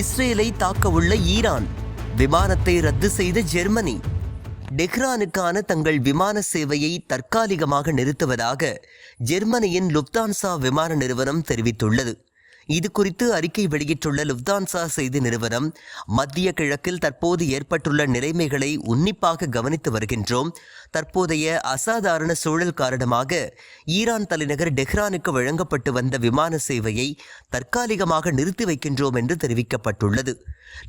இஸ்ரேலை தாக்கவுள்ள ஈரான். விமானத்தை ரத்து செய்த ஜெர்மனி. டெஹ்ரானுக்கான தங்கள் விமான சேவையை தற்காலிகமாக நிறுத்துவதாக ஜெர்மனியின் லுப்தான்சா விமான நிறுவனம் தெரிவித்துள்ளது. இது குறித்து அறிக்கை வெளியிட்டுள்ள லுப்தான்சா செய்தி நிறுவனம் மத்திய கிழக்கில் தற்போது ஏற்பட்டுள்ள நிலைமைகளை உன்னிப்பாக கவனித்து வருகின்றோம். தற்போதைய அசாதாரண சூழல் காரணமாக ஈரான் தலைநகர் டெஹ்ரானுக்கு வழங்கப்பட்டு வந்த விமான சேவையை தற்காலிகமாக நிறுத்தி வைக்கின்றோம் என்று தெரிவிக்கப்பட்டுள்ளது.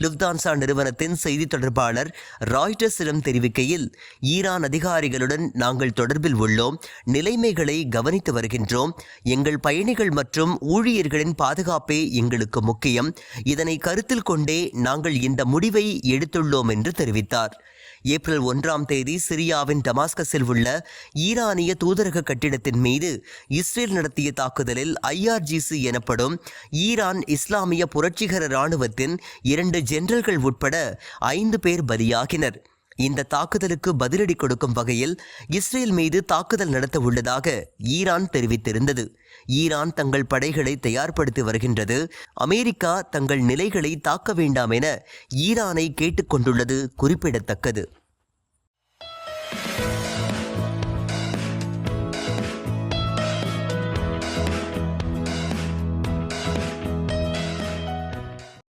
லுப்தான்சா நிறுவனத்தின் செய்தி தொடர்பாளர் ராய்டர்ஸிடம் தெரிவிக்கையில் ஈரான் அதிகாரிகளுடன் நாங்கள் தொடர்பில் உள்ளோம் நிலைமைகளை கவனித்து வருகின்றோம் எங்கள் பயணிகள் மற்றும் ஊழியர்களின் பாதுகாப்பே எங்களுக்கு முக்கியம் இதனை கருத்தில் கொண்டே நாங்கள் இந்த முடிவை எடுத்துள்ளோம் என்று தெரிவித்தார். ஏப்ரல் ஒன்றாம் தேதி சிரியாவின் டமாஸ்கஸில் உள்ள ஈரானிய தூதரக கட்டிடத்தின் மீது இஸ்ரேல் நடத்திய தாக்குதலில் ஐஆர்ஜிசி எனப்படும் ஈரான் இஸ்லாமிய புரட்சிகர இராணுவத்தின் இரண்டு ஜெனரல்கள் உட்பட ஐந்து பேர் பலியாகினர். இந்த தாக்குதலுக்கு பதிலடி கொடுக்கும் வகையில் இஸ்ரேல் மீது தாக்குதல் நடத்த உள்ளதாக ஈரான் தெரிவித்திருந்தது. ஈரான் தங்கள் படைகளை தயார்படுத்தி வருகின்றது. அமெரிக்கா தங்கள் நிலைகளை தாக்க வேண்டாம் என ஈரானை கேட்டுக்கொண்டுள்ளது குறிப்பிடத்தக்கது.